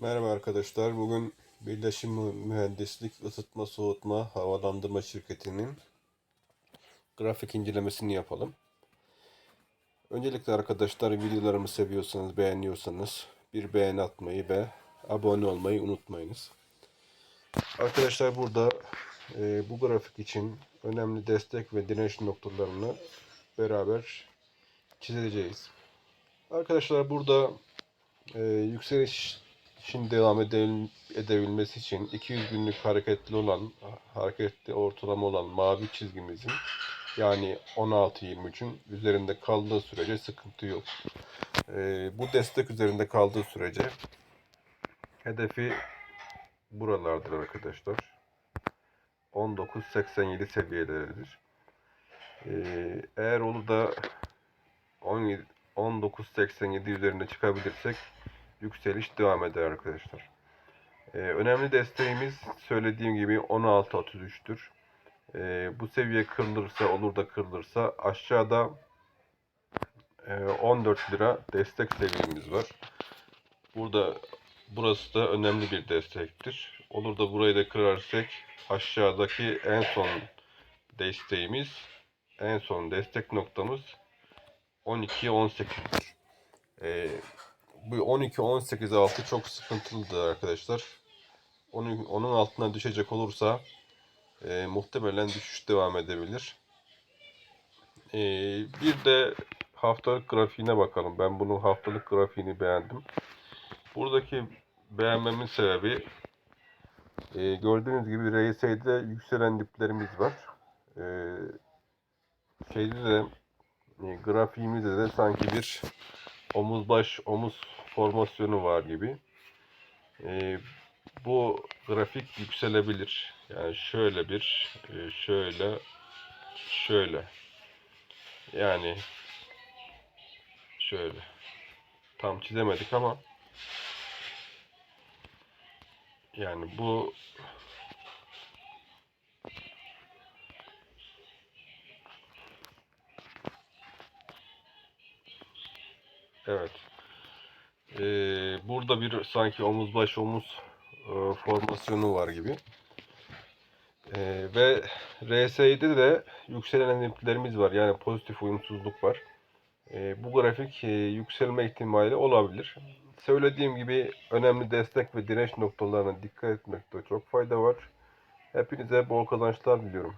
Merhaba arkadaşlar. Bugün Birleşim Mühendislik Isıtma Soğutma Havalandırma Şirketi'nin grafik incelemesini yapalım. Öncelikle arkadaşlar videolarımı seviyorsanız, beğeniyorsanız bir beğeni atmayı ve abone olmayı unutmayınız. Arkadaşlar burada e, bu grafik için önemli destek ve direnç noktalarını beraber çizeceğiz. Arkadaşlar burada e, yükseliş için devam edebil- edebilmesi için 200 günlük hareketli olan hareketli ortalama olan mavi çizgimizin yani 16-23'ün üzerinde kaldığı sürece sıkıntı yok. E, bu destek üzerinde kaldığı sürece hedefi buralardır arkadaşlar. 19.87 seviyeleridir. E, eğer onu da 17 19.87 üzerinde çıkabilirsek yükseliş devam eder arkadaşlar. Ee, önemli desteğimiz söylediğim gibi 16.33'tür. Ee, bu seviye kırılırsa olur da kırılırsa aşağıda e, 14 lira destek seviyemiz var. Burada burası da önemli bir destektir. Olur da burayı da kırarsak aşağıdaki en son desteğimiz en son destek noktamız 12-18'dir. Ee, bu 12-18 altı çok sıkıntılıdır arkadaşlar. Onun, onun altına düşecek olursa e, muhtemelen düşüş devam edebilir. E, bir de haftalık grafiğine bakalım. Ben bunun haftalık grafiğini beğendim. Buradaki beğenmemin sebebi e, gördüğünüz gibi RSI'de yükselen diplerimiz var. E, şeyde de e, grafiğimizde de sanki bir omuz baş omuz formasyonu var gibi. E, bu grafik yükselebilir. Yani şöyle bir, e, şöyle, şöyle. Yani şöyle. Tam çizemedik ama yani bu Evet. Ee, burada bir sanki omuz baş omuz e, formasyonu var gibi. Ee, ve RSI'de de yükselen iplerimiz var. Yani pozitif uyumsuzluk var. Ee, bu grafik e, yükselme ihtimali olabilir. Söylediğim gibi önemli destek ve direnç noktalarına dikkat etmekte çok fayda var. Hepinize bol kazançlar diliyorum.